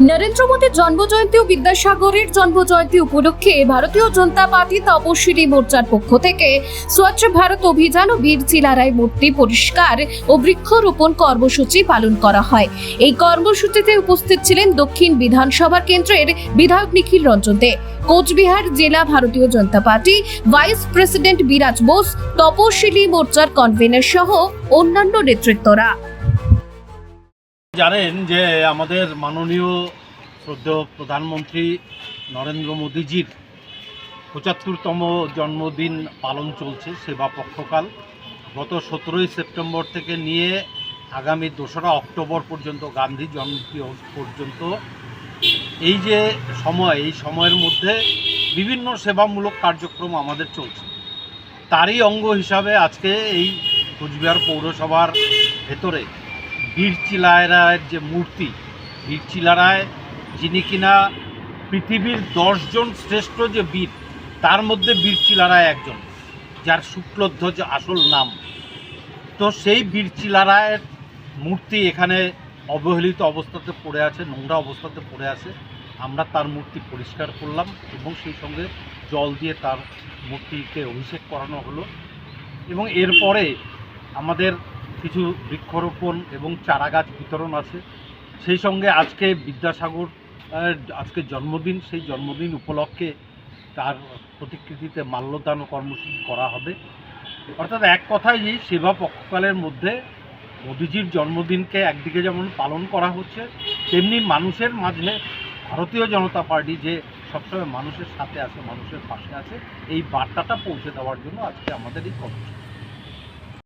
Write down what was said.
নরেন্দ্র মোদীর জন্মজয়ন্তী ও বিদ্যাসাগরের জন্মজয়ন্তী উপলক্ষে ভারতীয় জনতা পার্টি তপশিলি মোর্চার পক্ষ থেকে স্বচ্ছ ভারত অভিযান ও বীর চিলারায় মূর্তি পরিষ্কার ও বৃক্ষরোপণ কর্মসূচি পালন করা হয়। এই কর্মসূচিতে উপস্থিত ছিলেন দক্ষিণ বিধানসভা কেন্দ্রের বিধায়ক নিখিল রঞ্জন দে, কোচবিহার জেলা ভারতীয় জনতা পার্টি ভাইস প্রেসিডেন্ট বিরাজ বোস তপশিলি মোর্চার কনভেনর সহ অন্যান্য নেতৃত্বরা। জানেন যে আমাদের মাননীয় শ্রদ্ধেয় প্রধানমন্ত্রী নরেন্দ্র মোদীজির পঁচাত্তরতম জন্মদিন পালন চলছে সেবা পক্ষকাল। গত সতেরোই সেপ্টেম্বর থেকে নিয়ে আগামী দোসরা অক্টোবর পর্যন্ত, গান্ধী জয়ন্তী পর্যন্ত এই যে সময়, এই সময়ের মধ্যে বিভিন্ন সেবামূলক কার্যক্রম আমাদের চলছে। তারই অঙ্গ হিসাবে আজকে এই কোচবিহার পৌরসভার ভেতরে বীর চিলারায়ের যে মূর্তি বীর চিলারায় যিনি কিনা পৃথিবীর দশজন শ্রেষ্ঠ যে বীর, তার মধ্যে বীর চিলারায় একজন, যার শুক্লধ্বজ আসল নাম। তো সেই বীর চিলারায়ের মূর্তি এখানে অবহেলিত অবস্থাতে পড়ে আছে, নোংরা অবস্থাতে পড়ে আছে। আমরা তার মূর্তি পরিষ্কার করলাম এবং সেই সঙ্গে জল দিয়ে তার মূর্তিকে অভিষেক করানো হলো। এবং এরপরে আমাদের কিছু বৃক্ষরোপণ এবং চারাগাছ বিতরণ আছে। সেই সঙ্গে আজকে বিদ্যাসাগর আজকে জন্মদিন, সেই জন্মদিন উপলক্ষে তার প্রতিকৃতিতে মাল্যদান কর্মসূচি করা হবে। অর্থাৎ এক কথায় যে সেবা পক্ষকালের মধ্যে মোদিজির জন্মদিনকে একদিকে যেমন পালন করা হচ্ছে, তেমনি মানুষের মাঝে, ভারতীয় জনতা পার্টি যে সবসময় মানুষের সাথে আছে, মানুষের পাশে আছে, এই বার্তাটা পৌঁছে দেওয়ার জন্য আজকে আমাদের এই কর্মসূচি।